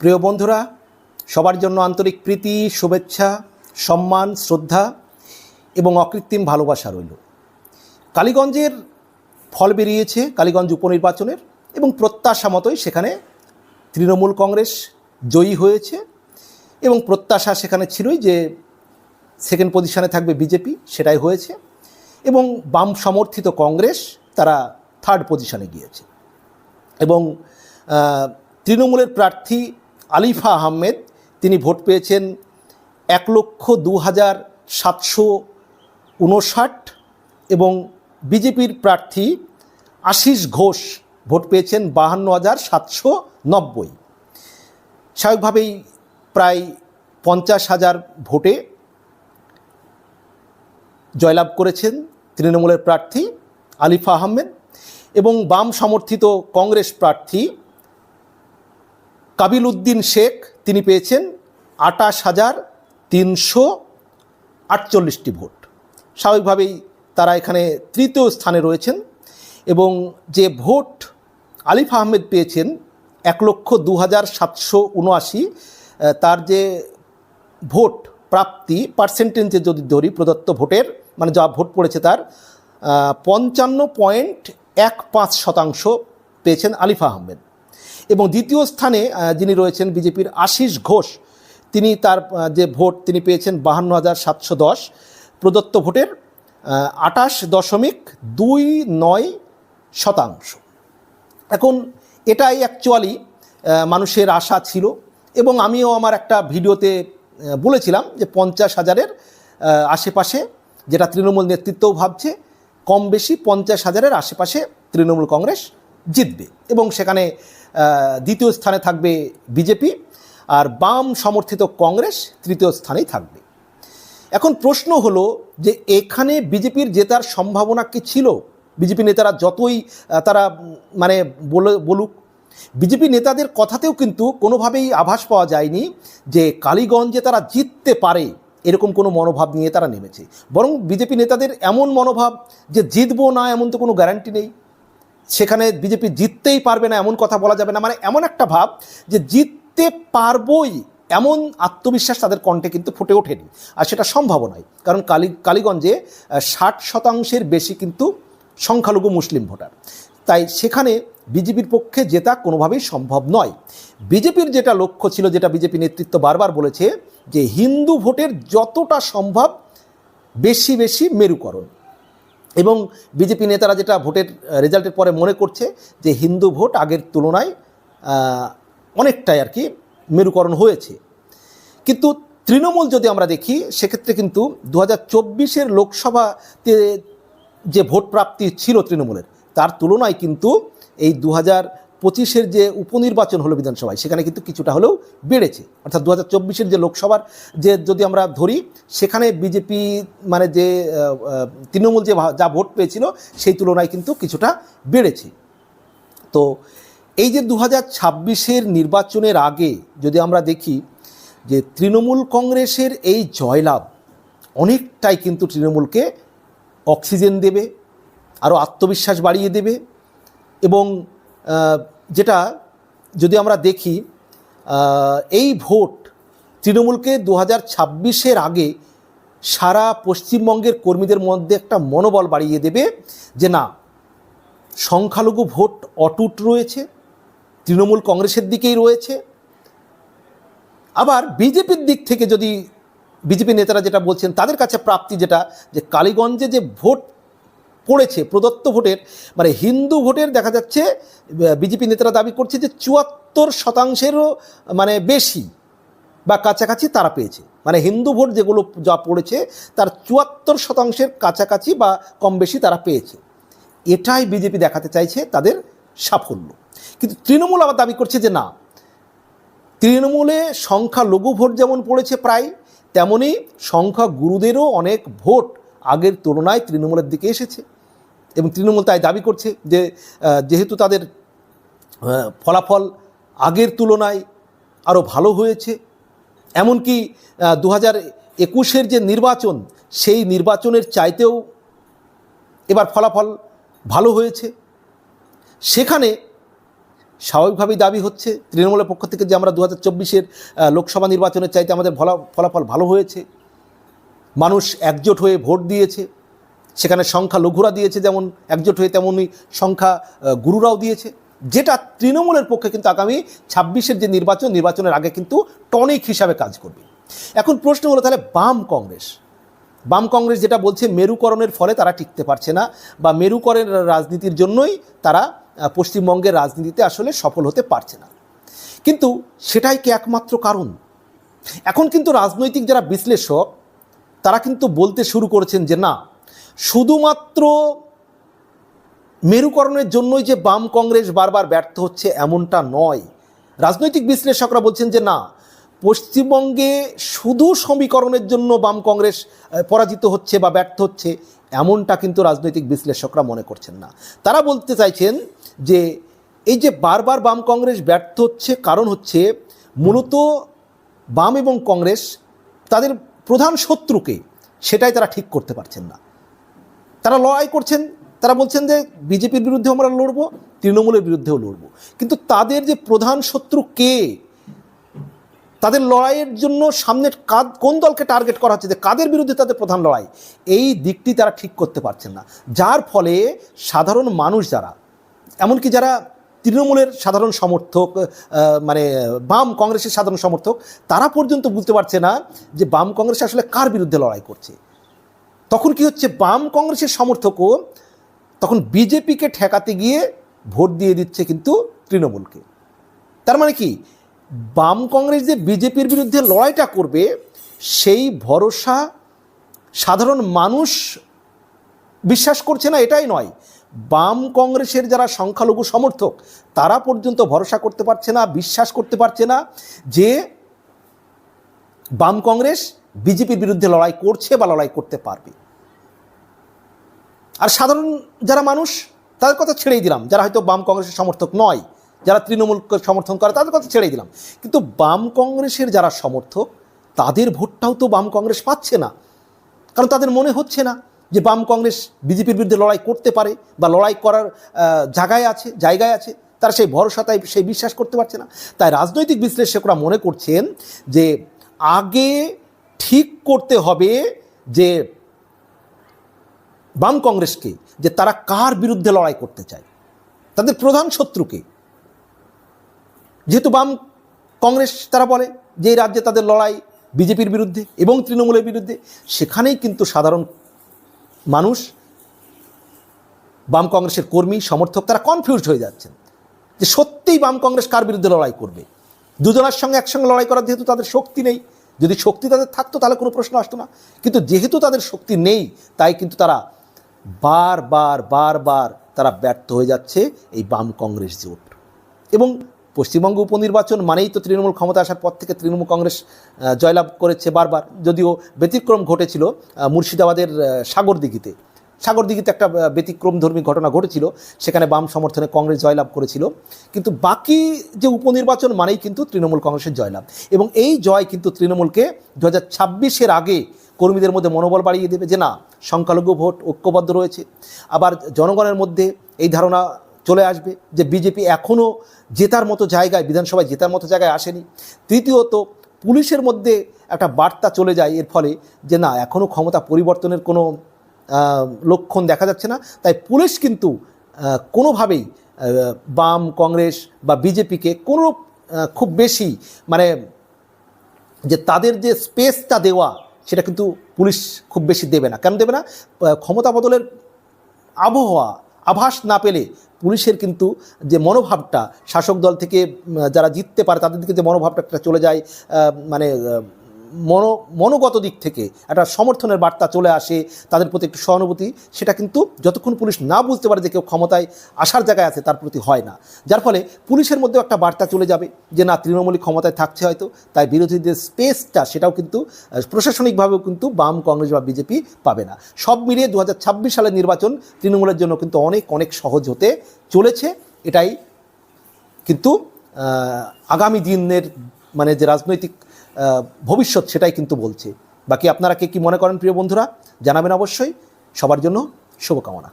প্রিয় বন্ধুরা, সবার জন্য আন্তরিক প্রীতি, শুভেচ্ছা, সম্মান, শ্রদ্ধা এবং অকৃত্রিম ভালোবাসা রইল। কালীগঞ্জের ফল বেরিয়েছে কালীগঞ্জ উপনির্বাচনের এবং প্রত্যাশা মতোই সেখানে তৃণমূল কংগ্রেস জয়ী হয়েছে এবং প্রত্যাশা সেখানে ছিলই যে সেকেন্ড পজিশনে থাকবে বিজেপি, সেটাই হয়েছে এবং বাম সমর্থিত কংগ্রেস তারা থার্ড পজিশনে গিয়েছে। এবং তৃণমূলের প্রার্থী আলিফা আহমেদ, তিনি ভোট পেয়েছেন এক লক্ষ দু হাজার সাতশো উনষাট এবং বিজেপির প্রার্থী আশিস ঘোষ ভোট পেয়েছেন বাহান্ন হাজার সাতশো নব্বই। স্বাভাবিকভাবেই প্রায় পঞ্চাশ হাজার ভোটে জয়লাভ করেছেন তৃণমূলের প্রার্থী আলিফা আহমেদ এবং বাম সমর্থিত কংগ্রেস প্রার্থী কাবিল উদ্দিন শেখ, তিনি পেয়েছেন আটাশ হাজার তিনশো আটচল্লিশটি ভোট। স্বাভাবিকভাবেই তারা এখানে তৃতীয় স্থানে রয়েছেন এবং যে ভোট আলিফ আহমেদ পেয়েছেন এক লক্ষ দু হাজার সাতশো উনআশি তার যে ভোট প্রাপ্তি পার্সেন্টেজে যদি ধরি প্রদত্ত ভোটের মানে যা ভোট পড়েছে তার পঞ্চান্ন পয়েন্ট এক পাঁচ শতাংশ পেয়েছেন আলিফা আহমেদ। এবং দ্বিতীয় স্থানে যিনি রয়েছেন বিজেপির আশিস ঘোষ, তিনি তার যে ভোট তিনি পেয়েছেন বাহান্ন হাজার সাতশো দশ, প্রদত্ত ভোটের আটাশ দশমিক দুই নয় শতাংশ। এখন এটাই অ্যাকচুয়ালি মানুষের আশা ছিল এবং আমিও আমার একটা ভিডিওতে বলেছিলাম যে পঞ্চাশ হাজারের আশেপাশে যেটা তৃণমূল নেতৃত্বও ভাবছে, কম বেশি পঞ্চাশ হাজারের আশেপাশে তৃণমূল কংগ্রেস জিতবে এবং সেখানে দ্বিতীয় স্থানে থাকবে বিজেপি আর বাম সমর্থিত কংগ্রেস তৃতীয় স্থানেই থাকবে। এখন প্রশ্ন হলো যে এখানে বিজেপির জেতার সম্ভাবনা কি ছিল? বিজেপি নেতারা যতই তারা মানে বলে, বলুক, বিজেপি নেতাদের কথাতেও কিন্তু কোনোভাবেই আভাস পাওয়া যায়নি যে কালীগঞ্জে তারা জিততে পারে এরকম কোনো মনোভাব নিয়ে তারা নেমেছে। বরং বিজেপি নেতাদের এমন মনোভাব যে জিতবো না এমন তো কোনো গ্যারান্টি নেই। সেখানে বিজেপি জিততেই পারবে না, এমন কথা বলা যাবে না। মানে এমন একটা ভাব যে জিততে পারবই এমন আত্মবিশ্বাস তাদের কণ্ঠে কিন্তু ফুটে ওঠেনি। আর সেটা সম্ভব নয়, কারণ কালী, কালীগঞ্জে ষাট শতাংশের বেশি কিন্তু সংখ্যালঘু মুসলিম ভোটার। তাই সেখানে বিজেপির পক্ষে জেতা কোনোভাবেই সম্ভব নয়। বিজেপির যেটা লক্ষ্য ছিল, যেটা বিজেপি নেতৃত্ব বারবার বলেছে, যে হিন্দু ভোটের যতটা সম্ভব বেশি বেশি মেরুকরণ। এবং বিজেপি নেতারা যেটা ভোটের রেজাল্টের পরে মনে করছে যে হিন্দু ভোট আগের তুলনায় অনেকটাই আর কি মেরুকরণ হয়েছে। কিন্তু তৃণমূল যদি আমরা দেখি, সেক্ষেত্রে কিন্তু দু হাজার চব্বিশের লোকসভাতে যে ভোট প্রাপ্তি ছিল তৃণমূলের, তার তুলনায় কিন্তু এই দু হাজার পঁচিশের যে উপনির্বাচন হলো বিধানসভায়, সেখানে কিন্তু কিছুটা হলেও বেড়েছে। অর্থাৎ দু হাজার যে লোকসভার যে যদি আমরা ধরি, সেখানে বিজেপি মানে যে তৃণমূল যে যা ভোট পেয়েছিল, সেই তুলনায় কিন্তু কিছুটা বেড়েছে। তো এই যে দু হাজার নির্বাচনের আগে যদি আমরা দেখি যে তৃণমূল কংগ্রেসের এই জয়লাভ, অনেকটাই কিন্তু তৃণমূলকে অক্সিজেন দেবে, আরও আত্মবিশ্বাস বাড়িয়ে দেবে এবং যেটা যদি আমরা দেখি এই ভোট তৃণমূলকে দু হাজার ছাব্বিশের আগে সারা পশ্চিমবঙ্গের কর্মীদের মধ্যে একটা মনোবল বাড়িয়ে দেবে যে না, সংখ্যালঘু ভোট অটুট রয়েছে, তৃণমূল কংগ্রেসের দিকেই রয়েছে। আবার বিজেপির দিক থেকে যদি বিজেপি নেতারা যেটা বলছেন, তাদের কাছে প্রাপ্তি যেটা, যে কালীগঞ্জে যে ভোট পড়েছে প্রদত্ত ভোটের মানে হিন্দু ভোটের দেখা যাচ্ছে বিজেপি নেতারা দাবি করছে যে চুয়াত্তর শতাংশেরও মানে বেশি বা কাছাকাছি তারা পেয়েছে। মানে হিন্দু ভোট যেগুলো যা পড়েছে, তার চুয়াত্তর শতাংশের কাছাকাছি বা কম বেশি তারা পেয়েছে। এটাই বিজেপি দেখাতে চাইছে তাদের সাফল্য। কিন্তু তৃণমূল আবার দাবি করছে যে না, তৃণমূলে সংখ্যা লঘু ভোট যেমন পড়েছে প্রায় তেমনই সংখ্যা গুরুদেরও অনেক ভোট আগের তুলনায় তৃণমূলের দিকে এসেছে। এবং তৃণমূল তাই দাবি করছে যে যেহেতু তাদের ফলাফল আগের তুলনায় আরও ভালো হয়েছে, এমনকি দু হাজার একুশের যে নির্বাচন, সেই নির্বাচনের চাইতেও এবার ফলাফল ভালো হয়েছে। সেখানে স্বাভাবিকভাবেই দাবি হচ্ছে, তৃণমূলের পক্ষ থেকে যে আমরা দু হাজার চব্বিশের লোকসভা নির্বাচনের চাইতে আমাদের ফলা- ফলাফল ভালো হয়েছে। মানুষ একজোট হয়ে ভোট দিয়েছে। সেখানে সংখ্যা লঘুরা দিয়েছে, যেমন একজোট হয়ে তেমনই সংখ্যা গুরুরাও দিয়েছে। যেটা তৃণমূলের পক্ষে কিন্তু আগামী ছাব্বিশের যে নির্বাচন, নির্বাচনের আগে কিন্তু টনিক হিসাবে কাজ করবে। এখন প্রশ্ন হলো, তাহলে বাম কংগ্রেস বাম কংগ্রেস যেটা বলছে মেরুকরণের ফলে তারা টিকতে পারছে না, বা মেরুকরণের রাজনীতির জন্যই তারা পশ্চিমবঙ্গের রাজনীতিতে আসলে সফল হতে পারছে না। কিন্তু সেটাই কি একমাত্র কারণ? এখন কিন্তু রাজনৈতিক যারা বিশ্লেষক, তারা কিন্তু বলতে শুরু করেছেন যে না শুধুমাত্র মেরুকরণের জন্যই যে বাম কংগ্রেস বারবার ব্যর্থ হচ্ছে এমনটা নয়। রাজনৈতিক বিশ্লেষকরা বলছেন যে না, পশ্চিমবঙ্গে শুধু সমীকরণের জন্য বাম কংগ্রেস পরাজিত হচ্ছে বা ব্যর্থ হচ্ছে এমনটা কিন্তু রাজনৈতিক বিশ্লেষকরা মনে করছেন না। তারা বলতে চাইছেন যে এই যে বারবার বাম কংগ্রেস ব্যর্থ হচ্ছে কারণ হচ্ছে মূলত বাম এবং কংগ্রেস তাদের প্রধান শত্রুকে সেটাই তারা ঠিক করতে পারছেন না। তারা লড়াই করছেন, তারা বলছেন যে বিজেপির বিরুদ্ধে আমরা লড়বো, তৃণমূলের বিরুদ্ধেও লড়বো। কিন্তু তাদের যে প্রধান শত্রু কে, তাদের লড়াইয়ের জন্য সামনের কাদ, কোন দলকে টার্গেট করা হচ্ছে, যে কাদের বিরুদ্ধে তাদের প্রধান লড়াই, এই দিকটি তারা ঠিক করতে পারছেন না। যার ফলে সাধারণ মানুষ যারা, এমনকি যারা তৃণমূলের সাধারণ সমর্থক মানে বাম কংগ্রেসের সাধারণ সমর্থক, তারা পর্যন্ত বুঝতে পারছে না যে বাম কংগ্রেস আসলে কার বিরুদ্ধে লড়াই করছে। তখন কি হচ্ছে? বাম কংগ্রেসের সমর্থকও তখন বিজেপিকে ঠেকাতে গিয়ে ভোট দিয়ে দিচ্ছে কিন্তু তৃণমূলকে। তার মানে কি? বাম কংগ্রেস যে বিজেপির বিরুদ্ধে লড়াইটা করবে, সেই ভরসা সাধারণ মানুষ বিশ্বাস করছে না, এটাই নয়। বাম কংগ্রেসের যারা সংখ্যালঘু সমর্থক, তারা পর্যন্ত ভরসা করতে পারছে না, বিশ্বাস করতে পারছে না যে বাম কংগ্রেস বিজেপির বিরুদ্ধে লড়াই করছে বা লড়াই করতে পারবে। আর সাধারণ যারা মানুষ, তাদের কথা ছেড়েই দিলাম। যারা হয়তো বাম কংগ্রেসের সমর্থক নয়, যারা তৃণমূলকে সমর্থন করে, তাদের কথা ছেড়েই দিলাম। কিন্তু বাম কংগ্রেসের যারা সমর্থক, তাদের ভোটটাও তো বাম কংগ্রেস পাচ্ছে না। কারণ তাদের মনে হচ্ছে না যে বাম কংগ্রেস বিজেপির বিরুদ্ধে লড়াই করতে পারে বা লড়াই করার জায়গায় আছে জায়গায় আছে। তারা সেই ভরসা, তাই সেই বিশ্বাস করতে পারছে না। তাই রাজনৈতিক বিশ্লেষকরা মনে করছেন যে আগে ঠিক করতে হবে যে বাম কংগ্রেসকে, যে তারা কার বিরুদ্ধে লড়াই করতে চায়। তাদের প্রধান শত্রুকে। যেহেতু বাম কংগ্রেস, তারা বলে যে এই রাজ্যে তাদের লড়াই বিজেপির বিরুদ্ধে এবং তৃণমূলের বিরুদ্ধে, সেখানেই কিন্তু সাধারণ মানুষ, বাম কংগ্রেসের কর্মী, সমর্থক, তারা কনফিউজ হয়ে যাচ্ছেন। যে সত্যিই বাম কংগ্রেস কার বিরুদ্ধে লড়াই করবে? দুজনের সঙ্গে একসঙ্গে লড়াই করার যেহেতু তাদের শক্তি নেই যদি শক্তি তাদের থাকতো, তাহলে কোনো প্রশ্ন আসতো না। কিন্তু যেহেতু তাদের শক্তি নেই, তাই কিন্তু তারা বার বার বার বার তারা ব্যর্থ হয়ে যাচ্ছে এই বাম কংগ্রেস জোট এবং পশ্চিমবঙ্গ উপনির্বাচন মানেই তো তৃণমূল ক্ষমতা আসার পর থেকে তৃণমূল কংগ্রেস জয়লাভ করেছে বারবার যদিও ব্যতিক্রম ঘটেছিল মুর্শিদাবাদের সাগর সাগরদিঘিতে। সাগরদিঘিতে একটা ব্যতিক্রমধর্মী ঘটনা ঘটেছিল, সেখানে বাম সমর্থনে কংগ্রেস জয়লাভ করেছিল। কিন্তু বাকি যে উপনির্বাচন মানেই কিন্তু তৃণমূল কংগ্রেসের জয়লাভ। এবং এই জয় কিন্তু তৃণমূলকে দু হাজার আগে কর্মীদের মধ্যে মনোবল বাড়িয়ে দেবে যে না, সংখ্যালঘু ভোট ঐক্যবদ্ধ রয়েছে। আবার জনগণের মধ্যে এই ধারণা চলে আসবে যে বিজেপি এখনও জেতার মতো জায়গায়, বিধানসভায় জেতার মতো জায়গায় আসেনি। তৃতীয়ত, পুলিশের মধ্যে একটা বার্তা চলে যায় এর ফলে যে না এখনও ক্ষমতা পরিবর্তনের কোনো লক্ষণ দেখা যাচ্ছে না। তাই পুলিশ কিন্তু কোনোভাবেই বাম, কংগ্রেস বা বিজেপিকে কোনো খুব বেশি মানে যে তাদের যে স্পেসটা দেওয়া, সেটা কিন্তু পুলিশ খুব বেশি দেবে না। কেন দেবে না? ক্ষমতা বদলের আবহাওয়া, আভাস না পেলে পুলিশের কিন্তু যে মনোভাবটা, শাসক দল থেকে যারা জিততে পারে, তাদের দিকে যে মনোভাবটা চলে যায়। মানে মনো, মনোগত দিক থেকে একটা সমর্থনের বার্তা চলে আসে, তাদের প্রতি একটু সহানুভূতি, সেটা কিন্তু যতক্ষণ পুলিশ না বুঝতে পারে যে কেউ ক্ষমতায় আসার জায়গায় আছে, তার প্রতি হয় না। যার ফলে পুলিশের মধ্যেও একটা বার্তা চলে যাবে যে, না তৃণমূলী ক্ষমতায় থাকছে হয়তো। তাই বিরোধীদের স্পেসটা সেটাও কিন্তু প্রশাসনিকভাবেও কিন্তু বাম, কংগ্রেস বা বিজেপি পাবে না। সব মিলিয়ে দু হাজার ছাব্বিশ সালের নির্বাচন তৃণমূলের জন্য কিন্তু অনেক অনেক সহজ হতে চলেছে। এটাই কিন্তু আগামী দিনের মানে যে রাজনৈতিক ভবিষ্যৎ সেটাই কিন্তু বলছে। বাকি আপনারা কে কী মনে করেন প্রিয় বন্ধুরা, জানাবেন অবশ্যই। সবার জন্য শুভকামনা।